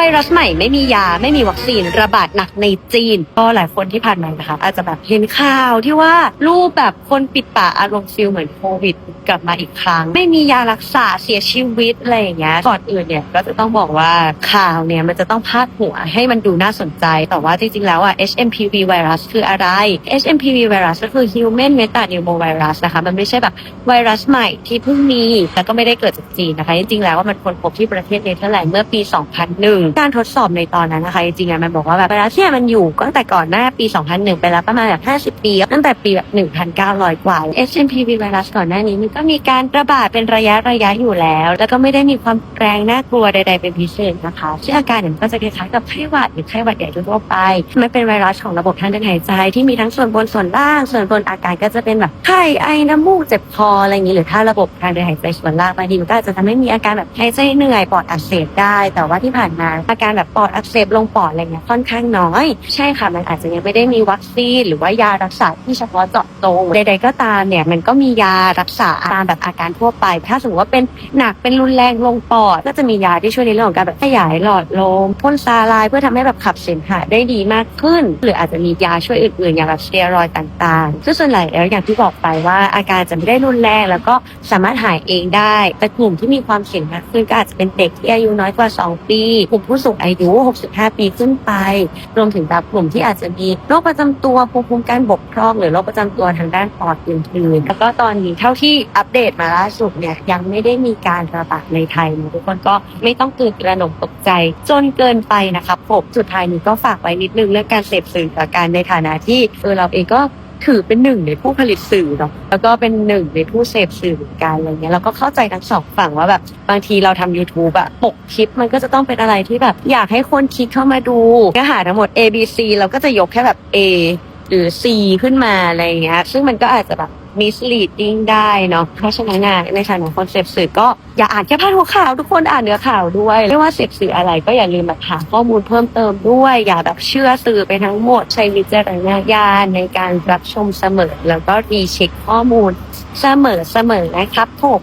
ไวรัสใหม่ไม่มียาไม่มีวัคซีนระบาดหนักในจีน ก็หลายคนที่ผ่านมานะคะ อาจจะแบบเห็นข่าวที่ว่ารูปแบบคนปิดปากอารมณ์ฟิลเหมือนโควิด กลับมาอีกครั้ง ไม่มียารักษาเสียชีวิตอะไรอย่างเงี้ยก่อนอื่นเนี่ยก็จะต้องบอกว่าข่าวเนี่ยมันจะต้องพาดหัวให้มันดูน่าสนใจ แต่ว่าจริงๆแล้วอะ HMPV ไวรัสคืออะไร HMPV ไวรัสก็คือ Human Metapneumovirus นะคะมันไม่ใช่แบบไวรัสใหม่ที่เพิ่งมีแล้วก็ไม่ได้เกิดจากจีนนะคะจริงๆแล้วว่ามันค้นพบที่ประเทศเนเธอร์แลนด์เมื่อปี 2001การทดสอบในตอนนั้นนะคะจริงๆอะมันบอกว่าแบบไวรัสเนี่ยมันอยู่ตั้งแต่ก่อนหน้าปี 2001 ไปแล้วประมาณแบบ50 ปี ตั้งแต่ปีแบบ1,900 กว่า HMPV ไวรัสก่อนหน้านี้มันก็มีการระบาดเป็นระยะระยะอยู่แล้ว แล้วก็ไม่ได้มีความแรงน่ากลัวใด ๆ เป็นพิเศษนะคะซึ่งอาการเนี่ยก็จะคล้ายๆกับไข้หวัดหรือไข้หวัดใหญ่ทั่วไป มันเป็นไวรัสของระบบทางเดินหายใจที่มีทั้งส่วนบนส่วนล่าง ส่วนบนอาการก็จะเป็นแบบไข้ไอน้ำมูกเจ็บคออะไรอย่างนี้หรือถ้าระบบทางเดินหายใจส่วนล่างบางทีมันก็อาจจะทำให้มีอาการแบบหายใจเหนื่อยปอดอักเสบได้ แต่ว่าที่ผ่านมาอาการแบบปอดอักเสบลงปอดอะไรเงี้ยค่อนข้างน้อย ใช่ค่ะ มันอาจจะยังไม่ได้มีวัคซีนหรือว่ายารักษาที่เฉพาะเจาะจงใดๆก็ตามเนี่ยมันก็มียารักษาตามแบบอาการทั่วไป ถ้าสมมติว่าเป็นหนักเป็นรุนแรงลงปอด ก็จะมียาที่ช่วยในเรื่องของการแบบขยายหลอดลมพ่นซาลายเพื่อทำให้แบบขับเสมหะได้ดีมากขึ้น หรืออาจจะมียาช่วยอื่นๆอย่างแบบสเตียรอยด์ต่างๆซึ่งส่วนใหญ่แล้วอย่างที่บอกไปว่าอาการจะไม่ได้รุนแรงแล้วก็สามารถหายเองได้ แต่กลุ่มที่มีความเสี่ยงมากขึ้นก็อาจจะเป็นเด็กที่อายุน้อยกว่า 2 ปีกลุ่มผู้สูงอายุ 65 ปีขึ้นไป รวมถึงแบบกลุ่มที่อาจจะมีโรคประจำตัวภูมิคุ้มกันบกพร่อง หรือโรคประจำตัวทางด้านปอดอื่นๆ แล้วก็ตอนนี้เท่าที่อัปเดตมาล่าสุดเนี่ยยังไม่ได้มีการระบาดในไทยนะทุกคนก็ไม่ต้องตื่นตระหนกตกใจ จนเกินไปนะครับผมสุดท้ายนี้ก็ฝากไว้นิดนึงเรื่องการเสพสื่อกับการในฐานะที่เออเราเองก็ ถือเป็นหนึ่งในผู้ผลิตสื่อเนาะแล้วก็เป็นหนึ่งในผู้เสพสื่อเหมือนกันอะไรเงี้ยเราก็เข้าใจทั้งสองฝั่งว่าแบบบางทีเราทำ YouTube อะปกคลิปมันก็จะต้องเป็นอะไรที่แบบ อยากให้คนคลิกเข้ามาดูเนื้อหาทั้งหมด A B C เราก็จะยกแค่แบบ A หรือ C ขึ้นมาอะไรเงี้ยซึ่งมันก็อาจจะแบบ มิสลีดดิ้งได้เนาะเพราะฉะนั้นอะในฐานะคนเสพสื่อก็อย่าอ่านแค่พาดหัวข่าวทุกคนอ่านเนื้อข่าวด้วย ไม่ว่าเสพสื่ออะไรก็อย่าลืมแบบหาข้อมูลเพิ่มเติมด้วย อย่าแบบเชื่อสื่อไปทั้งหมด ใช้วิจารณญาณในการรับชมเสมอ แล้วก็รีเช็คข้อมูลเสมอเสมอนะครับผม